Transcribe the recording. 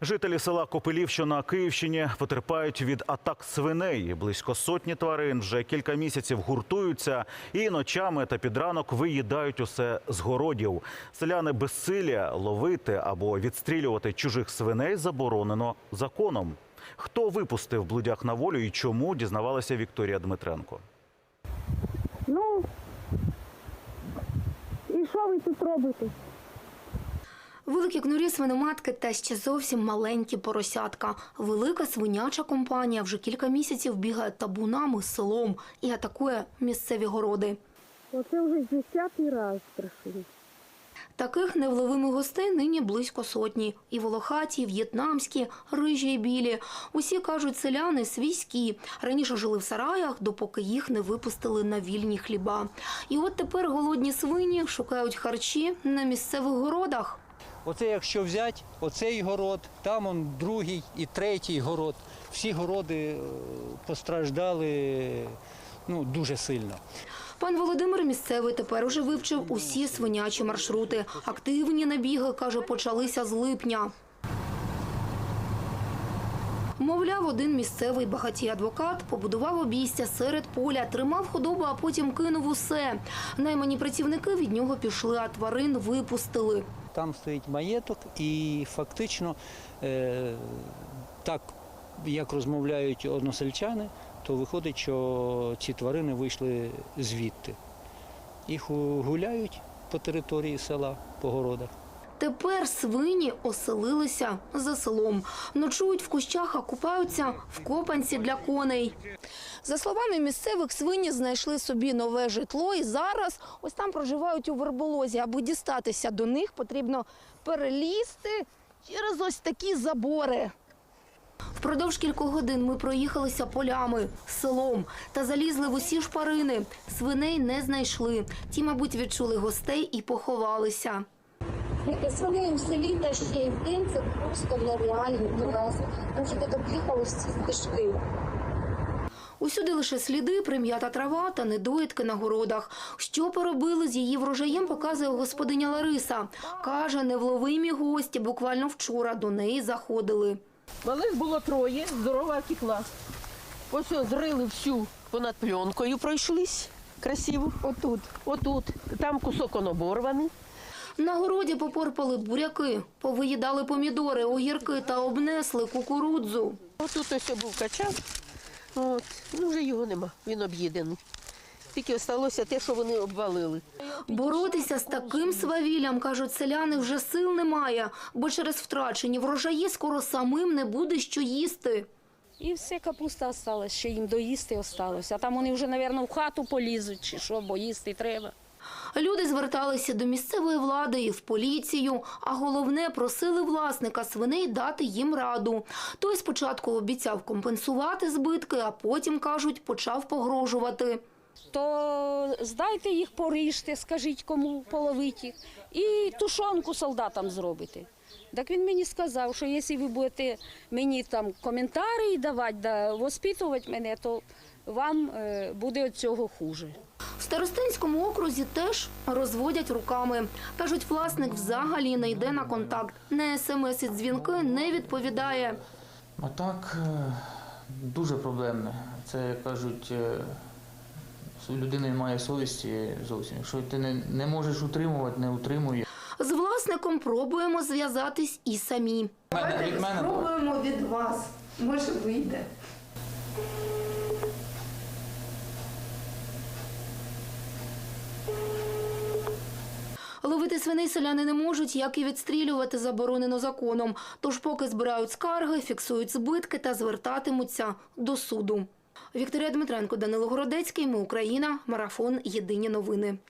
Жителі села Копилів, що на Київщині, потерпають від атак свиней. Близько сотні тварин вже кілька місяців гуртуються і ночами та під ранок виїдають усе з городів. Селяни безсилля ловити або відстрілювати чужих свиней заборонено законом. Хто випустив блудях на волю і чому дізнавалася Вікторія Дмитренко. Ну, і що ви тут робите? Великі кнурі свиноматки та ще зовсім маленькі поросятка. Велика свиняча компанія вже кілька місяців бігає табунами селом і атакує місцеві городи. Оце вже десятий раз прийшли. Таких невловимих гостей нині близько сотні. І волохаті, і в'єтнамські, рижі і білі. Усі кажуть, селяни свійські. Раніше жили в сараях, допоки їх не випустили на вільні хліба. І от тепер голодні свині шукають харчі на місцевих городах. Оце якщо взяти оцей город, там он другий і третій город. Всі городи е, постраждали ну, дуже сильно. Пан Володимир місцевий тепер уже вивчив усі свинячі маршрути. Активні набіги, каже, почалися з липня. Мовляв, один місцевий багатій адвокат побудував обійстя серед поля, тримав худобу, а потім кинув усе. Наймані працівники від нього пішли, а тварин випустили. Там стоїть маєток, і фактично, е, так як розмовляють односельчани, то виходить, що ці тварини вийшли звідти. Їх гуляють по території села, по городах. Тепер свині оселилися за селом. Ночують в кущах, а купаються в копанці для коней. За словами місцевих, свині знайшли собі нове житло і зараз ось там проживають у верболозі. Аби дістатися до них, потрібно перелізти через ось такі забори. Впродовж кількох годин ми проїхалися полями, селом та залізли в усі шпарини. Свиней не знайшли. Ті, мабуть, відчули гостей і поховалися. В селі та ще й в день це просто нереально для нас. Тому що тут об'їхали всі стежки. Усюди лише сліди, прим'ята трава та недоїдки на городах. Що поробили з її врожаєм, показує господиня Лариса. Каже, невловимі гості буквально вчора до неї заходили. Малих було троє, здорова тікла. Ось ось зрили всю понад пленкою пройшлись. Красиво. Отут. Отут. Там кусок он оборваний. На городі попорпали буряки, повиїдали помідори, огірки та обнесли кукурудзу. Отут ось був качан. От. Ну вже його нема. Він об'їдений. Тільки залишилося те, що вони обвалили. Боротися з таким свавіллям, кажуть селяни, вже сил немає, бо через втрачені врожаї скоро самим не буде що їсти. І все, капуста осталась, ще їм доїсти осталось. А там вони вже, мабуть, в хату полізуть чи що, бо їсти треба. Люди зверталися до місцевої влади і в поліцію, а головне просили власника свиней дати їм раду. Той спочатку обіцяв компенсувати збитки, а потім, кажуть, почав погрожувати. То здайте їх, поріжте, скажіть кому половить їх, і тушонку солдатам зробите. Так він мені сказав, що якщо ви будете мені там коментарі давати, да, воспитувати мене, то вам е, буде від цього хуже. В Старостинському окрузі теж розводять руками. Кажуть, власник взагалі не йде на контакт. На смс і дзвінки не відповідає. А так е, дуже проблемне. Це кажуть, е, у людини немає совісті зовсім. Якщо ти не, не можеш утримувати, не утримує. З власником пробуємо зв'язатись і самі. Мене- від мене Спробуємо від вас. Може, вийде. Ловити свиней селяни не можуть, як і відстрілювати заборонено законом. Тож поки збирають скарги, фіксують збитки та звертатимуться до суду. Вікторія Дмитренко, Данило Городецький. Ми Україна. Марафон. Єдині новини.